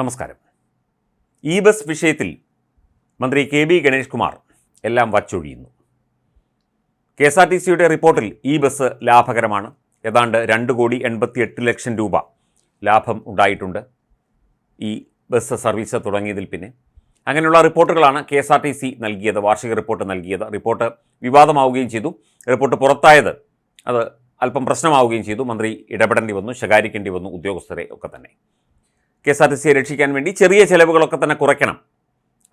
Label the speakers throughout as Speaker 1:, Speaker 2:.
Speaker 1: നമസ്കാരം. E bus വിഷയത്തിൽ മന്ത്രി കെ ബി ഗണേഷ് കുമാർ എല്ലാം വച്ചൊഴിയുന്നു. കെ എസ് ആർ ടി സിയുടെ റിപ്പോർട്ടിൽ ഇ ബസ് ലാഭകരമാണ്. ഏതാണ്ട് രണ്ട് കോടി എൺപത്തി എട്ട് ലക്ഷം രൂപ ലാഭം ഉണ്ടായിട്ടുണ്ട് ഈ ബസ് സർവീസ് തുടങ്ങിയതിൽ പിന്നെ. അങ്ങനെയുള്ള റിപ്പോർട്ടുകളാണ് K S R T C നൽകിയത് വാർഷിക റിപ്പോർട്ട് നൽകിയത്. റിപ്പോർട്ട് വിവാദമാവുകയും ചെയ്തു. റിപ്പോർട്ട് പുറത്തായത് അത് അല്പം പ്രശ്നമാവുകയും ചെയ്തു. മന്ത്രി ഇടപെടേണ്ടി വന്നു ശകാരിക്കേണ്ടി വന്നു ഉദ്യോഗസ്ഥരെ ഒക്കെ തന്നെ. കെ എസ് ആർ ടി സിയെ രക്ഷിക്കാൻ വേണ്ടി ചെറിയ ചിലവുകളൊക്കെ തന്നെ കുറയ്ക്കണം.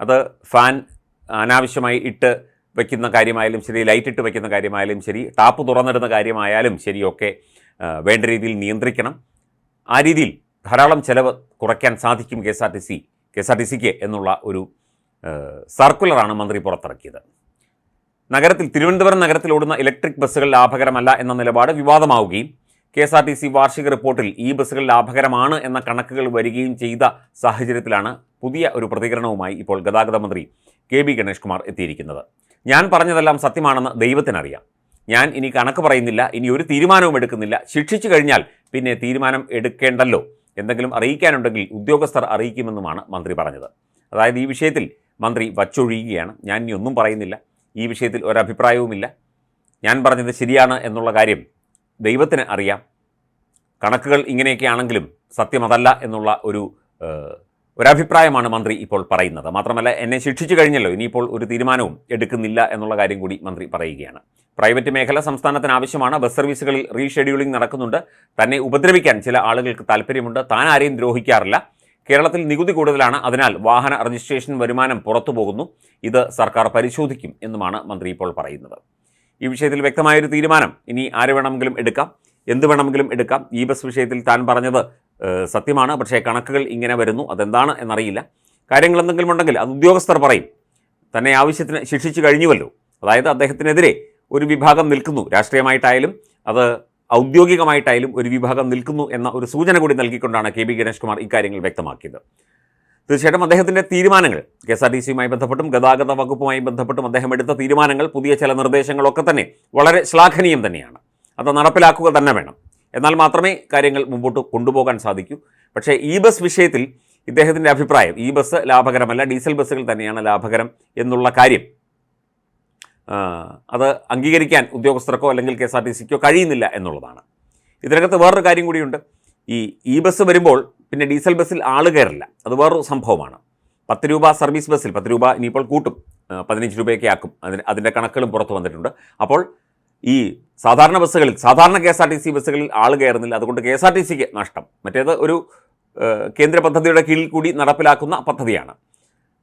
Speaker 1: അത് ഫാൻ അനാവശ്യമായി ഇട്ട് വയ്ക്കുന്ന കാര്യമായാലും ശരി ലൈറ്റ് ഇട്ട് വയ്ക്കുന്ന കാര്യമായാലും ശരി ടാപ്പ് തുറന്നിടുന്ന കാര്യമായാലും ശരിയൊക്കെ വേണ്ട രീതിയിൽ നിയന്ത്രിക്കണം. ആ രീതിയിൽ ധാരാളം ചിലവ് കുറയ്ക്കാൻ സാധിക്കും K S R T C K S R T സിക്ക് എന്നുള്ള ഒരു സർക്കുലറാണ് മന്ത്രി പുറത്തിറക്കിയത്. നഗരത്തിൽ തിരുവനന്തപുരം നഗരത്തിൽ ഓടുന്ന ഇലക്ട്രിക് ബസ്സുകൾ ലാഭകരമല്ല എന്ന നിലപാട് വിവാദമാവുകയും K S R T C വാർഷിക റിപ്പോർട്ടിൽ ഈ ബസ്സുകൾ ലാഭകരമാണ് എന്ന കണക്കുകൾ വരികയും ചെയ്ത സാഹചര്യത്തിലാണ് പുതിയ ഒരു പ്രതികരണവുമായി ഇപ്പോൾ ഗതാഗത മന്ത്രി കെ ബി ഗണേഷ് കുമാർ എത്തിയിരിക്കുന്നത്. ഞാൻ പറഞ്ഞതെല്ലാം സത്യമാണെന്ന് ദൈവത്തിനറിയാം. ഞാൻ ഇനി കണക്ക് പറയുന്നില്ല ഇനി ഒരു തീരുമാനവും എടുക്കുന്നില്ല. ശിക്ഷിച്ചു കഴിഞ്ഞാൽ പിന്നെ തീരുമാനം എടുക്കേണ്ടല്ലോ. എന്തെങ്കിലും അറിയിക്കാനുണ്ടെങ്കിൽ ഉദ്യോഗസ്ഥർ അറിയിക്കുമെന്നുമാണ് മന്ത്രി പറഞ്ഞത്. അതായത് ഈ വിഷയത്തിൽ മന്ത്രി വച്ചൊഴിയുകയാണ്. ഞാൻ ഇനി ഒന്നും പറയുന്നില്ല. ഈ വിഷയത്തിൽ ഒരഭിപ്രായവുമില്ല. ഞാൻ പറഞ്ഞത് ശരിയാണ് എന്നുള്ള കാര്യം ദൈവത്തിന് അറിയാം. കണക്കുകൾ ഇങ്ങനെയൊക്കെ ആണെങ്കിലും സത്യമതല്ല എന്നുള്ള ഒരു ഒരഭിപ്രായമാണ് മന്ത്രി ഇപ്പോൾ പറയുന്നത്. മാത്രമല്ല എന്നെ ശിക്ഷിച്ചു കഴിഞ്ഞല്ലോ. ഇനിയിപ്പോൾ ഒരു തീരുമാനവും എടുക്കുന്നില്ല എന്നുള്ള കാര്യം കൂടി മന്ത്രി പറയുകയാണ്. പ്രൈവറ്റ് മേഖല സംസ്ഥാനത്തിന് ആവശ്യമാണ്. ബസ് സർവീസുകളിൽ റീഷെഡ്യൂളിംഗ് നടക്കുന്നുണ്ട്. തന്നെ ഉപദ്രവിക്കാൻ ചില ആളുകൾക്ക് താല്പര്യമുണ്ട്. താൻ ആരെയും ദ്രോഹിക്കാറില്ല. കേരളത്തിൽ നികുതി കൂടുതലാണ്. അതിനാൽ വാഹന രജിസ്ട്രേഷൻ വരുമാനം പുറത്തു പോകുന്നു. ഇത് സർക്കാർ പരിശോധിക്കും എന്നുമാണ് മന്ത്രി ഇപ്പോൾ പറയുന്നത്. ഈ വിഷയത്തിൽ വ്യക്തമായൊരു തീരുമാനം. ഇനി ആര് വേണമെങ്കിലും എടുക്കാം? എന്ത് വേണമെങ്കിലും എടുക്കാം? ഈ ബസ് വിഷയത്തിൽ താൻ പറഞ്ഞത് സത്യമാണ്. പക്ഷേ കണക്കുകൾ ഇങ്ങനെ വരുന്നു. അതെന്താണ് എന്നറിയില്ല. കാര്യങ്ങൾ എന്തെങ്കിലും ഉണ്ടെങ്കിൽ അത് ഉദ്യോഗസ്ഥർ പറയും. തന്നെ ആവശ്യത്തിന് ശിക്ഷിച്ചു കഴിഞ്ഞുവല്ലോ. അതായത് അദ്ദേഹത്തിനെതിരെ ഒരു വിഭാഗം നിൽക്കുന്നു. രാഷ്ട്രീയമായിട്ടായാലും അത് ഔദ്യോഗികമായിട്ടായാലും ഒരു വിഭാഗം നിൽക്കുന്നു എന്ന ഒരു സൂചന കൂടി നൽകിക്കൊണ്ടാണ് കെ ബി ഗണേഷ് കുമാർ ഇക്കാര്യങ്ങൾ വ്യക്തമാക്കിയത്. തീർച്ചയായിട്ടും അദ്ദേഹത്തിന്റെ തീരുമാനങ്ങൾ കെ എസ് ആർ ടി സിയുമായി ബന്ധപ്പെട്ടും ഗതാഗത വകുപ്പുമായി ബന്ധപ്പെട്ടും അദ്ദേഹം എടുത്ത തീരുമാനങ്ങൾ പുതിയ ചില നിർദ്ദേശങ്ങളൊക്കെ തന്നെ വളരെ ശ്ലാഘനീയം തന്നെയാണ്. അത് നടപ്പിലാക്കുക തന്നെ വേണം. എന്നാൽ മാത്രമേ കാര്യങ്ങൾ മുമ്പോട്ട് കൊണ്ടുപോകാൻ സാധിക്കൂ. പക്ഷേ ഈ ബസ് വിഷയത്തിൽ ഇദ്ദേഹത്തിന്റെ അഭിപ്രായം ഈ ബസ് ലാഭകരമല്ല ഡീസൽ ബസ്സുകൾ തന്നെയാണ് ലാഭകരം എന്നുള്ള കാര്യം അത് അംഗീകരിക്കാൻ ഉദ്യോഗസ്ഥർക്കോ അല്ലെങ്കിൽ കെ എസ് ആർ ടി സിക്കോ കഴിയുന്നില്ല എന്നുള്ളതാണ്. ഇതിനകത്ത് വേറൊരു കാര്യം കൂടിയുണ്ട്. ഈ ഇ ബസ് വരുമ്പോൾ പിന്നെ ഡീസൽ ബസ്സിൽ ആൾ കയറില്ല. അത് വേറൊരു സംഭവമാണ്. പത്ത് രൂപ സർവീസ് ബസ്സിൽ പത്ത് രൂപ ഇനിയിപ്പോൾ കൂട്ടും. പതിനഞ്ച് രൂപയൊക്കെ ആക്കും. അതിന് അതിന്റെ കണക്കുകളും പുറത്ത് വന്നിട്ടുണ്ട്. അപ്പോൾ ഈ സാധാരണ ബസ്സുകളിൽ സാധാരണ K S R T C ബസ്സുകളിൽ ആൾ കയറുന്നില്ല. അതുകൊണ്ട് കെ എസ് ആർ ടി സിക്ക് നഷ്ടം. മറ്റേത് ഒരു കേന്ദ്ര പദ്ധതിയുടെ കീഴിൽ കൂടി നടപ്പിലാക്കുന്ന പദ്ധതിയാണ്.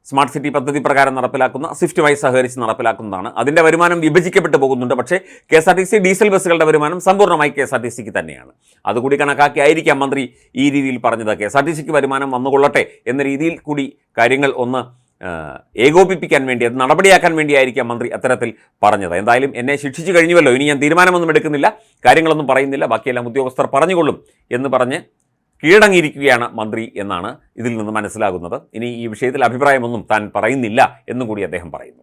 Speaker 1: സ്മാർട്ട് സിറ്റി പദ്ധതി പ്രകാരം നടപ്പിലാക്കുന്ന സ്വിഫ്റ്റുമായി സഹകരിച്ച് നടപ്പിലാക്കുന്നതാണ്. അതിന്റെ വരുമാനം വിഭജിക്കപ്പെട്ടു പോകുന്നുണ്ട്. പക്ഷേ K S R T C diesel ബസ്സുകളുടെ വരുമാനം സമ്പൂർണമായി കെ എസ് ആർ ടി സിക്ക് തന്നെയാണ്. അതുകൂടി കണക്കാക്കിയായിരിക്കാം മന്ത്രി ഈ രീതിയിൽ പറഞ്ഞത്. കെ എസ് ആർ ടി സിക്ക് വരുമാനം വന്നുകൊള്ളട്ടെ എന്ന രീതിയിൽ കൂടി കാര്യങ്ങൾ ഒന്ന് ഏകോപിപ്പിക്കാൻ വേണ്ടി അത് നടപടിയാക്കാൻ വേണ്ടിയായിരിക്കാം മന്ത്രി അത്തരത്തിൽ പറഞ്ഞത്. എന്തായാലും എന്നെ ശിക്ഷിച്ചു കഴിഞ്ഞുവല്ലോ. ഇനി ഞാൻ തീരുമാനമൊന്നും എടുക്കുന്നില്ല. കാര്യങ്ങളൊന്നും പറയുന്നില്ല. ബാക്കിയെല്ലാം ഉദ്യോഗസ്ഥർ പറഞ്ഞുകൊള്ളും എന്ന് പറഞ്ഞ് കീഴടങ്ങിയിരിക്കുകയാണ് മന്ത്രി എന്നാണ് ഇതിൽ നിന്ന് മനസ്സിലാകുന്നത്. ഇനി ഈ വിഷയത്തിൽ അഭിപ്രായമൊന്നും താൻ പറയുന്നില്ല എന്നും കൂടി അദ്ദേഹം പറയുന്നു.